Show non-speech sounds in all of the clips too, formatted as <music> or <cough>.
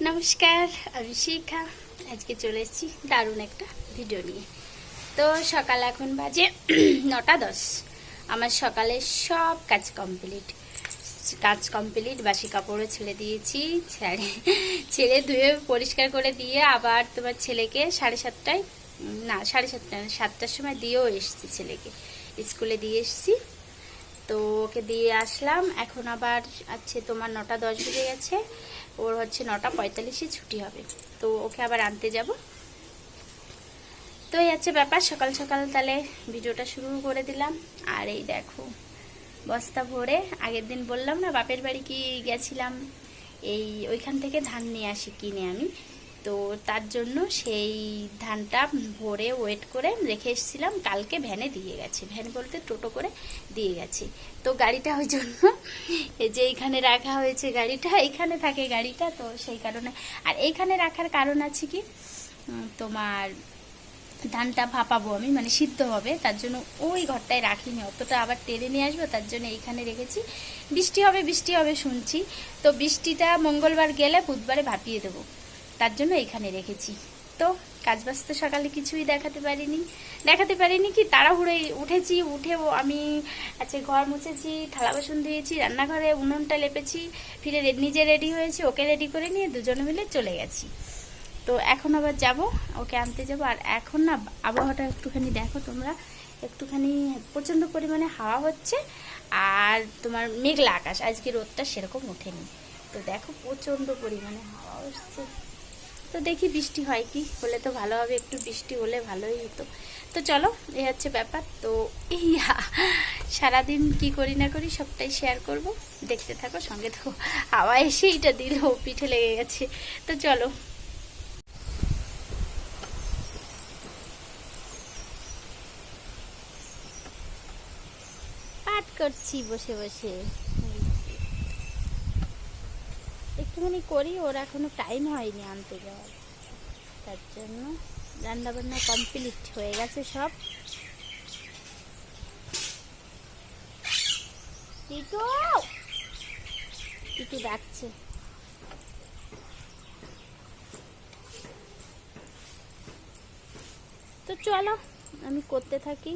নমস্কার আমি শিখা। আজকে চলে এসেছি দারুণ একটা ভিডিও নিয়ে। তো সকাল এখন বাজে <clears throat> নটা দশ। আমার সকালে সব কাজ কমপ্লিট কাজ কমপ্লিট বাসি কাপড়ও ছেড়ে দিয়েছি ছেড়ে ছেড়ে ধুয়ে পরিষ্কার করে দিয়ে আবার তোমার ছেলেকে সাড়ে সাতটায় না সাড়ে সাতটা না, সাতটার সময় দিয়েও এসেছি ছেলেকে। স্কুলে দিয়ে এসেছি। তো ওকে দিয়ে আসলাম। এখন আবার আছে তোমার নটা দশ বেজে গেছে। ওর হচ্ছে নটা পঁয়তাল্লিশে ছুটি হবে। তো ওকে আবার আনতে যাব। তো এই হচ্ছে ব্যাপার, সকাল সকাল তাহলে ভিডিওটা শুরু করে দিলাম। আর এই দেখো, বস্তা ভরে, আগের দিন বললাম না, বাপের বাড়ি কি গেছিলাম? এই ওইখান থেকে ধান নিয়ে আসি, কিনে আমি। তো তার জন্য সেই ধানটা ভরে ওয়েট করে রেখে এসেছিলাম, কালকে ভ্যানে দিয়ে গেছে। ভ্যান বলতে টোটো করে দিয়ে গেছে। তো গাড়িটা ওই জন্য এই যে এইখানে রাখা হয়েছে গাড়িটা এইখানে থাকে গাড়িটা, তো সেই কারণে। আর এইখানে রাখার কারণ আছে কি? তোমার ধানটা ভাপাবো আমি মানে সিদ্ধ হবে, তার জন্য ওই ঘরটায় রাখিনি, অতটা আবার টেনে নিয়ে আসব, তার জন্য এইখানে রেখেছি। বৃষ্টি হবে বৃষ্টি হবে শুনছি, তো বৃষ্টিটা মঙ্গলবার গেলে বুধবারে ভাপিয়ে দেবো, তার জন্য এইখানে রেখেছি। তো, কাজ বাজ তো সকালে কিছুই দেখাতে পারিনি। দেখাতে পারিনি কি তাড়াহুড়োই উঠেছি, উঠে আমি আচ্ছা ঘর মুছেছি, থালা বাসন ধুয়েছি, রান্নাঘরে উনুনটা লেপেছি, ফিরে নিজে রেডি হয়েছি, ওকে রেডি করে নিয়ে দুজনে মিলে চলে গেছি। তো এখন আবার যাব, ওকে আনতে যাব। আর এখন না, আবহাওয়াটা একটুখানি দেখো তোমরা। একটুখানি প্রচণ্ড পরিমাণে হাওয়া হচ্ছে, আর তোমার মেঘলা আকাশ। আজকে রোদটা সেরকম ওঠেনি। তো দেখো প্রচণ্ড পরিমাণে হাওয়া হচ্ছে। তো দেখি বৃষ্টি হয় কি? হলে তো ভালো হবে, একটু বৃষ্টি হলে ভালোই হতো। তো চলো এই হচ্ছে ব্যাপার। তো হা- সারাদিন কি করি না করি সবটাই শেয়ার করব। দেখতে থাকো, সঙ্গে থাকো। হাওয়া এসে এটা দিল, পিঠে লেগে গেছে। তো চলো। পাঠ করছি বসে বসে। একটুখানি করি, ওর এখনও টাইম হয়নি আনতে যাওয়ার। তার জন্য রান্না বান্না কমপ্লিট হয়ে গেছে সব। টিটু ডাকছে। তো চলো, আমি করতে থাকি।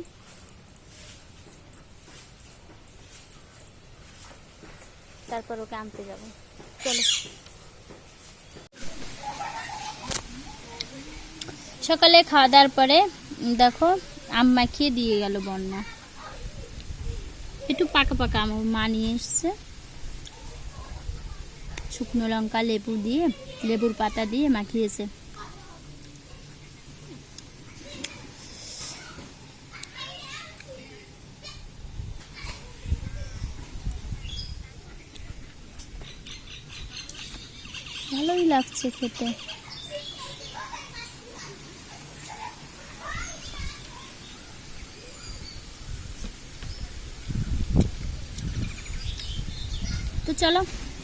তারপর ওকে আনতে যাব। সকালে খাওয়া দাওয়ার পরে দেখো, আম মাখিয়ে দিয়ে গেল বন্যা। একটু পাকা পাকা আম মা নিয়ে এসছে। শুকনো লঙ্কা, লেবু দিয়ে, লেবুর পাতা দিয়ে মাখিয়েছে। ভালোই লাগছে খেতে। তো চলো,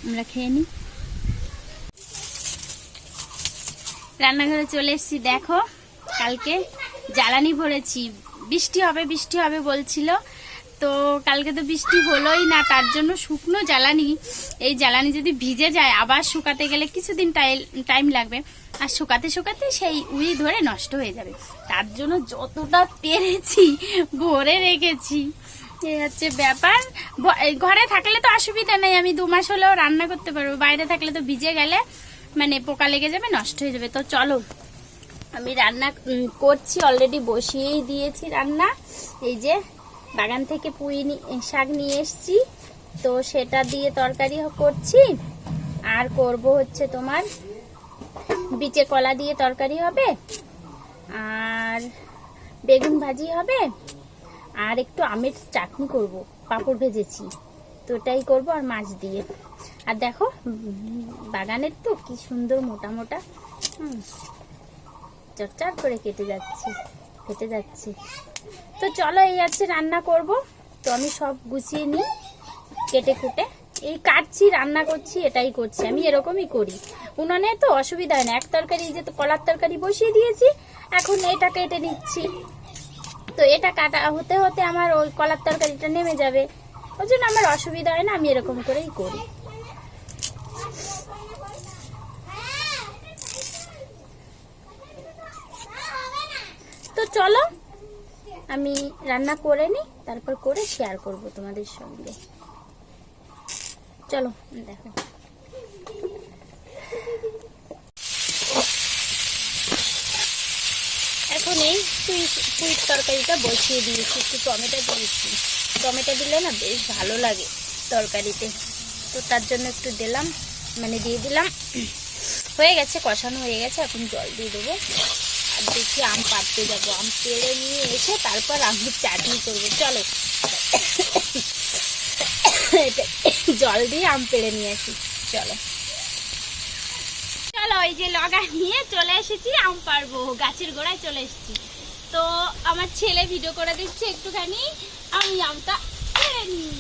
আমরা খেয়ে নিই রান্নাঘরে চলে এসেছি, দেখো, কালকে জ্বালানি ভরেছি। বৃষ্টি হবে বৃষ্টি হবে বলছিল। তো কালকে তো বৃষ্টি হলোই না, তার জন্য শুকনো জ্বালানি, এই জ্বালানি যদি ভিজে যায়, আবার শুকাতে গেলে কিছুদিন টাইম লাগবে। আর শুকাতে শুকাতে সেই উই ধরে নষ্ট হয়ে যাবে। তার জন্য যতটা পেরেছি, ভরে রেখেছি। এ হচ্ছে ব্যাপার। ঘরে থাকলে তো অসুবিধা নেই, আমি দু মাস হলেও রান্না করতে পারব। বাইরে থাকলে তো ভিজে গেলে মানে পোকা লেগে যাবে, নষ্ট হয়ে যাবে। তো চলো, আমি রান্না করছি অলরেডি বসিয়েই দিয়েছি রান্না। এই যে বাগান থেকে পুঁই শাক নিয়ে এসেছি। তো সেটা দিয়ে তরকারি করছি। আর করব হচ্ছে তোমার বিচে কলা দিয়ে তরকারি হবে। আর বেগুন ভাজি হবে। আর একটু আমের চাটনি করব। পাঁপড় ভেজেছি। তো ওটাই করব আর মাছ দিয়ে। আর দেখো বাগানের তো কি সুন্দর মোটা মোটা। হুম, চটচট করে কেটে যাচ্ছে। কেটে যাচ্ছে। তো চলো এই আছে রান্না করব। তো আমি সব গুছিয়ে নিই, কেটে কুটে। এই কাটছি, রান্না করছি, এটাই করছি। আমি এরকমই করি। উনানে তো অসুবিধা হয় না। এক তরকারি যে তো কলার তরকারি বসিয়ে দিয়েছি, এখন এটা কেটে নিচ্ছি। তো এটা কাটা হতে হতে আমার ওই কলার তরকারিটা নেমে যাবে। ওই জন্য আমার অসুবিধা হয় না, আমি এরকম করেই করি। চলো। আমি রান্না করে নিই তারপর করে শেয়ার করব তোমাদের সঙ্গে। চলো, দেখো। এখন এই পুঁই পুঁইর তরকারিটা বসিয়ে দিয়েছি, একটু টমেটো দিয়েছি। টমেটো দিলে না বেশ ভালো লাগে তরকারিতে। তো তার জন্য একটু দিলাম মানে দিয়ে দিলাম। হয়ে গেছে, কষানো হয়ে গেছে, এখন জল দিয়ে দেবো। আর দেখি আম পাড়তে যাব। আম পেড়ে নিয়ে এসে তারপর আমের চাটনি করব। চলো। জল দিয়ে আম পেড়ে নিয়ে আসি। চলো। চলো এই যে লগা নিয়ে চলে এসেছি আম পারব গাছের গোড়ায় চলে এসেছি। তো আমার ছেলে ভিডিও করে দিচ্ছে একটুখানি। আমি আমটা পেড়ে নিই।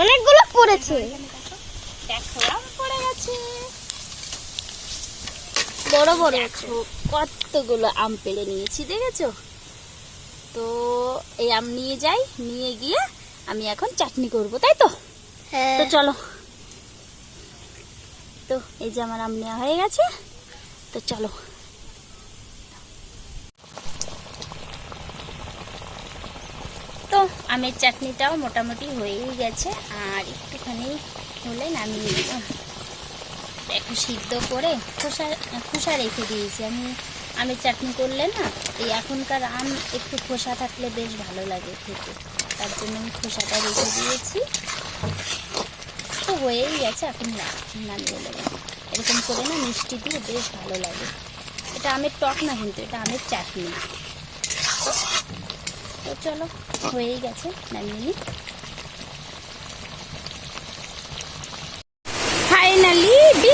অনেকগুলো পড়েছে দেখো আম পড়ে গেছে বড় বড় দেখো কতগুলো আম পেড়ে নিয়েছি দেখেছ? তো এই আম নিয়ে যাই নিয়ে গিয়ে আমি এখন চাটনি করব তাই তো? হ্যাঁ। তো চলো। তো এই যে আমার আম নেওয়া হয়ে গেছে তো চলো। তো আমের চাটনিটাও মোটামুটি হয়েই গেছে আর একটুখানি হলে নামিয়ে একটু সিদ্ধ করে খোসা খোসা রেখে দিয়েছি। আমি আমের চাটনি করলে না, এই এখনকার আম একটু খোসা থাকলে বেশ ভালো লাগে খেতে। তার জন্য আমি খোসাটা রেখে দিয়েছি। তো হয়েই গেছে, এখন নামিয়ে নেব। এরকম করে না মিষ্টি দিয়ে বেশ ভালো লাগে। এটা আমের টক না কিন্তু, এটা আমের চাটনি। তো চলো, হয়েই গেছে, নামিয়ে নিই।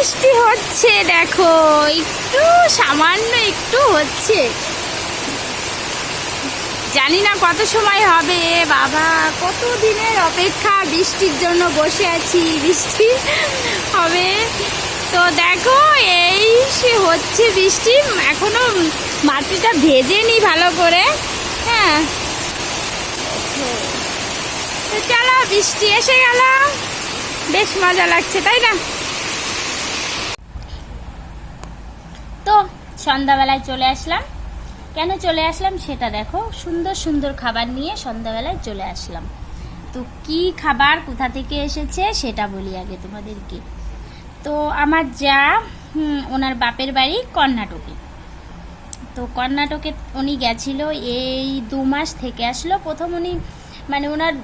বৃষ্টি হচ্ছে, দেখো, একটু সামান্য একটু হচ্ছে। জানি না কত সময় হবে, বাবা, কত দিনের অপেক্ষা বৃষ্টির জন্য বসে আছি, বৃষ্টি হবে। তো দেখো, এই সে হচ্ছে বৃষ্টি, এখনও মাটিটা ভেজে নি ভালো করে হ্যাঁ। তো চলো, বৃষ্টি এসে গেল। বেশ মজা লাগছে, তাই না তো সন্ধ্যাবেলায় চলে আসলাম। কেন চলে আসলাম সেটা দেখো। সুন্দর সুন্দর খাবার নিয়ে সন্ধ্যাবেলায় চলে আসলাম। তো কি খাবার, কোথা থেকে এসেছে সেটা বলি আগে তোমাদেরকে। তো আমার যা ওনার বাপের বাড়ি কর্ণাটকে। তো কর্ণাটকে উনি গেছিল এই দু মাস থেকে আসলো। প্রথম উনি মানে ওনার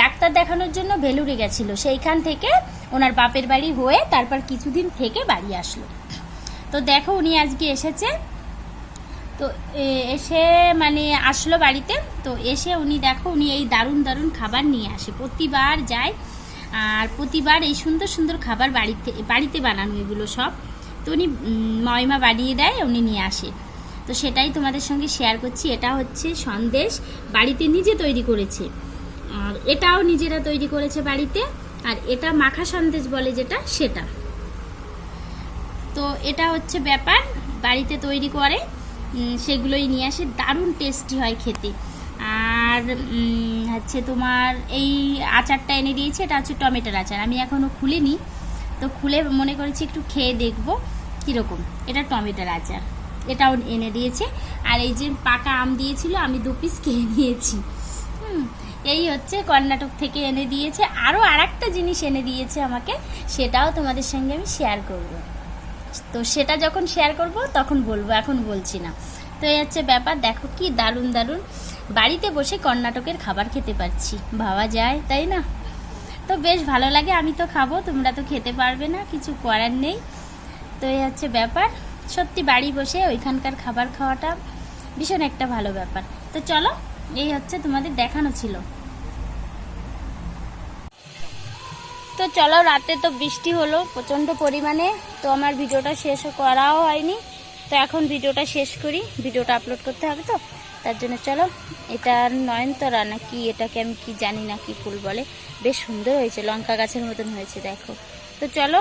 ডাক্তার দেখানোর জন্য ভেলুরে গেছিল। সেইখান থেকে ওনার বাপের বাড়ি হয়ে তারপর কিছুদিন থেকে বাড়ি আসলো। তো দেখো উনি আজকে এসেছে। তো এসে মানে আসলো বাড়িতে। তো এসে উনি দেখো, উনি এই দারুণ দারুণ খাবার নিয়ে আসে। প্রতিবার যায় আর প্রতিবার এই সুন্দর সুন্দর খাবার বাড়িতে বাড়িতে বানানো এগুলো সব। তো উনি ময়মা বানিয়ে দেয়, উনি নিয়ে আসে। তো সেটাই তোমাদের সঙ্গে শেয়ার করছি। এটা হচ্ছে সন্দেশ। বাড়িতে নিজে তৈরি করেছে। আর এটাও নিজেরা তৈরি করেছে বাড়িতে। আর এটা মাখা সন্দেশ বলে যেটা, সেটা। তো এটা হচ্ছে ব্যাপার, বাড়িতে তৈরি করে সেগুলোই নিয়ে আসে, দারুণ টেস্টি হয় খেতে। আর হচ্ছে তোমার এই আচারটা এনে দিয়েছে, এটা হচ্ছে টমেটোর আচার। আমি এখনও খুলিনি, তো খুলে মনে করেছি একটু খেয়ে দেখব কীরকম। এটা টমেটোর আচার, এটাও এনে দিয়েছে। আর এই যে পাকা আম দিয়েছিল, আমি দু পিস খেয়ে নিয়েছি। এই হচ্ছে কর্ণাটক থেকে এনে দিয়েছে। আরও আর জিনিস এনে দিয়েছে আমাকে, সেটাও তোমাদের সঙ্গে আমি শেয়ার করব। তো সেটা যখন শেয়ার করব, তখন বলব, এখন বলছি না। তো এই হচ্ছে ব্যাপার, দেখো কি দারুণ দারুণ। বাড়িতে বসে কর্ণাটকের খাবার খেতে পারছি, ভাবা যায়, তাই না? তো বেশ ভালো লাগে, আমি তো খাব, তোমরা তো খেতে পারবে না, কিছু করার নেই। তো এই হচ্ছে ব্যাপার, সত্যি বাড়ি বসে ওইখানকার খাবার খাওয়াটা ভীষণ একটা ভালো ব্যাপার। তো চলো, এই হচ্ছে তোমাদের দেখানো ছিল। তো চলো, রাতে তো বৃষ্টি হলো প্রচণ্ড পরিমাণে, তো আমার ভিডিওটা শেষ করাও হয়নি। তো এখন ভিডিওটা শেষ করি, ভিডিওটা আপলোড করতে হবে তো? তার জন্য চলো, এটা নয়নতরা না কি এটাকে আমি কি জানি না কি ফুল বলে। বেশ সুন্দর হয়েছে, লঙ্কা গাছের মতন হয়েছে, দেখো। তো চলো,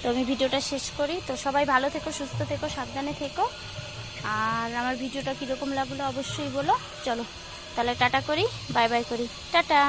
তো আমি ভিডিওটা শেষ করি। তো সবাই ভালো থেকো, সুস্থ থেকো, সাবধানে থেকো। আর আমার ভিডিওটা কীরকম লাগল অবশ্যই বলো। চলো, তাহলে টাটা করি, বাই বাই করি। টাটা!